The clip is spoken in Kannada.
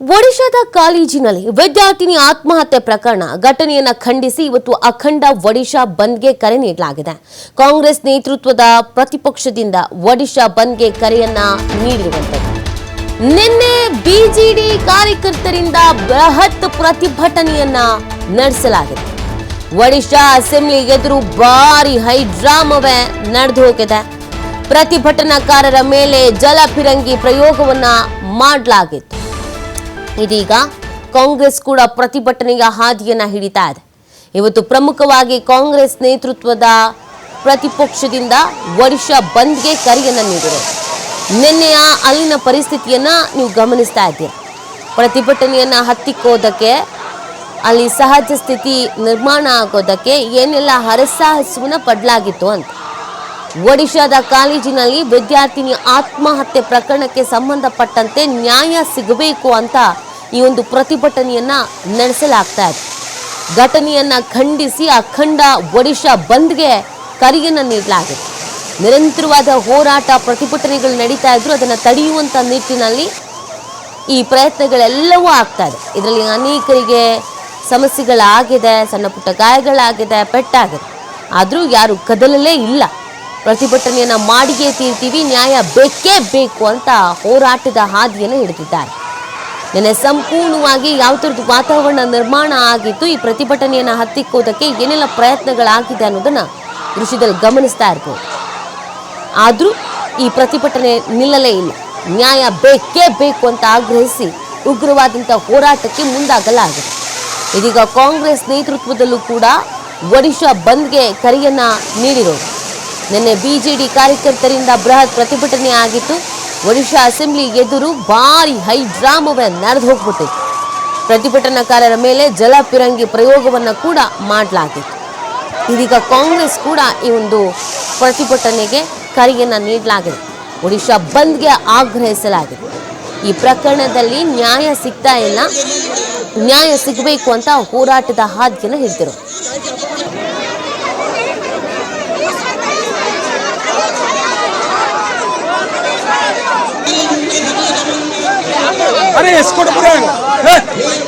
ಒಡಿಶಾದ ಕಾಲೇಜಿನಲ್ಲಿ ವಿದ್ಯಾರ್ಥಿನಿ ಆತ್ಮಹತ್ಯೆ ಪ್ರಕರಣ ಘಟನೆಯನ್ನ ಖಂಡಿಸಿ ಇವತ್ತು ಅಖಂಡ ಒಡಿಶಾ ಬಂದ್ಗೆ ಕರೆ ನೀಡಲಾಗಿದೆ. ಕಾಂಗ್ರೆಸ್ ನೇತೃತ್ವದ ಪ್ರತಿಪಕ್ಷದಿಂದ ಒಡಿಶಾ ಬಂದ್ಗೆ ಕರೆಯನ್ನ ನೀಡಿರುವಂತದ್ದು ನಿನ್ನೆ ಬಿಜೆಡಿ ಕಾರ್ಯಕರ್ತರಿಂದ ಬೃಹತ್ ಪ್ರತಿಭಟನೆಯನ್ನ ನಡೆಸಲಾಗಿದೆ. ಒಡಿಶಾ ಅಸೆಂಬ್ಲಿ ಎದುರು ಭಾರಿ ಹೈಡ್ರಾಮವೇ ನಡೆದು ಹೋಗಿದೆ. ಪ್ರತಿಭಟನಾಕಾರರ ಮೇಲೆ ಜಲಫಿರಂಗಿ ಪ್ರಯೋಗವನ್ನ ಮಾಡಲಾಗಿತ್ತು. ಇದೀಗ ಕಾಂಗ್ರೆಸ್ ಕೂಡ ಪ್ರತಿಭಟನೆಯ ಹಾದಿಯನ್ನ ಹಿಡಿತಾ ಇದೆ. ಇವತ್ತು ಪ್ರಮುಖವಾಗಿ ಕಾಂಗ್ರೆಸ್ ನೇತೃತ್ವದ ಪ್ರತಿಪಕ್ಷದಿಂದ ಒಡಿಶಾ ಬಂದ್ಗೆ ಕರೆಯನ್ನು ನೀಡಿದೆ ನಿನ್ನೆಯ ಅಲ್ಲಿನ ಪರಿಸ್ಥಿತಿಯನ್ನ ನೀವು ಗಮನಿಸ್ತಾ ಇದ್ದೀರಿ? ಪ್ರತಿಭಟನೆಯನ್ನ ಹತ್ತಿಕ್ಕೋದಕ್ಕೆ, ಅಲ್ಲಿ ಸಹಜ ಸ್ಥಿತಿ ನಿರ್ಮಾಣ ಆಗೋದಕ್ಕೆ ಏನೆಲ್ಲ ಹರಸಾಹಸವನ್ನು ಪಡಲಾಗಿತ್ತು ಅಂತ. ಒಡಿಶಾದ ಕಾಲೇಜಿನಲ್ಲಿ ವಿದ್ಯಾರ್ಥಿನಿ ಆತ್ಮಹತ್ಯೆ ಪ್ರಕರಣಕ್ಕೆ ಸಂಬಂಧಪಟ್ಟಂತೆ ನ್ಯಾಯ ಸಿಗಬೇಕು ಅಂತ ಈ ಒಂದು ಪ್ರತಿಭಟನೆಯನ್ನ ನಡೆಸಲಾಗ್ತಾ ಇದೆ. ಘಟನೆಯನ್ನ ಖಂಡಿಸಿ ಅಖಂಡ ಒಡಿಶಾ ಬಂದ್ಗೆ ಕರೆಯನ್ನು ನೀಡಲಾಗಿದೆ. ನಿರಂತರವಾದ ಹೋರಾಟ ಪ್ರತಿಭಟನೆಗಳು ನಡೀತಾ ಇದ್ರು ಅದನ್ನು ತಡೆಯುವಂತ ನಿಟ್ಟಿನಲ್ಲಿ ಈ ಪ್ರಯತ್ನಗಳೆಲ್ಲವೂ ಆಗ್ತಾ ಇದೆ. ಇದರಲ್ಲಿ ಅನೇಕರಿಗೆ ಸಮಸ್ಯೆಗಳಾಗಿದೆ ಸಣ್ಣ ಪುಟ್ಟ ಗಾಯಗಳಾಗಿದೆ, ಪೆಟ್ಟಾಗಿದೆ. ಆದರೂ ಯಾರು ಕದಲಲೇ ಇಲ್ಲ. ಪ್ರತಿಭಟನೆಯನ್ನ ಮಾಡಿಯೇ ತೀರ್ತೀವಿ, ನ್ಯಾಯ ಬೇಕೇ ಬೇಕು ಅಂತ ಹೋರಾಟದ ಹಾದಿಯನ್ನು ಹಿಡಿದಿದ್ದಾರೆ. ನಿನ್ನೆ ಸಂಪೂರ್ಣವಾಗಿ ಯಾವ ಥರದ್ದು ವಾತಾವರಣ ನಿರ್ಮಾಣ ಆಗಿತ್ತು, ಈ ಪ್ರತಿಭಟನೆಯನ್ನು ಹತ್ತಿಕ್ಕೋದಕ್ಕೆ ಏನೆಲ್ಲ ಪ್ರಯತ್ನಗಳಾಗಿದೆ ಅನ್ನೋದನ್ನ ದೃಶ್ಯದಲ್ಲಿ ಗಮನಿಸ್ತಾ ಇರ್ಬೋದು ಆದರೂ ಈ ಪ್ರತಿಭಟನೆ ನಿಲ್ಲಲೇ ಇಲ್ಲ. ನ್ಯಾಯ ಬೇಕೇ ಬೇಕು ಅಂತ ಆಗ್ರಹಿಸಿ ಉಗ್ರವಾದಂಥ ಹೋರಾಟಕ್ಕೆ ಮುಂದಾಗಲಾಗಿದೆ. ಇದೀಗ ಕಾಂಗ್ರೆಸ್ ನೇತೃತ್ವದಲ್ಲೂ ಕೂಡ ಒಡಿಶಾ ಬಂದ್ಗೆ ಕರೆಯನ್ನ ನೀಡಿರೋದು ನಿನ್ನೆ ಬಿಜೆಡಿ ಕಾರ್ಯಕರ್ತರಿಂದ ಬೃಹತ್ ಪ್ರತಿಭಟನೆ ಆಗಿತ್ತು. ಒಡಿಶಾ ಅಸೆಂಬ್ಲಿ ಎದುರು ಭಾರಿ ಹೈಡ್ರಾಮವೇ ನಡೆದು ಹೋಗ್ಬಿಟ್ಟಿತ್ತು. ಪ್ರತಿಭಟನಾಕಾರರ ಮೇಲೆ ಜಲಪಿರಂಗಿ ಪ್ರಯೋಗವನ್ನು ಕೂಡ ಮಾಡಲಾಗಿತ್ತು. ಇದೀಗ ಕಾಂಗ್ರೆಸ್ ಕೂಡ ಈ ಒಂದು ಪ್ರತಿಭಟನೆಗೆ ಕರೆಯನ್ನು ನೀಡಲಾಗಿದೆ. ಒಡಿಶಾ ಬಂದ್ಗೆ ಆಗ್ರಹಿಸಲಾಗಿದೆ. ಈ ಪ್ರಕರಣದಲ್ಲಿ ನ್ಯಾಯ ಸಿಗ್ತಾ ಇಲ್ಲ. ನ್ಯಾಯ ಸಿಗಬೇಕು ಅಂತ ಹೋರಾಟದ ಹಾದಿಯನ್ನು ಹಿಡಿದಿರು अरे इसको बुलाएगा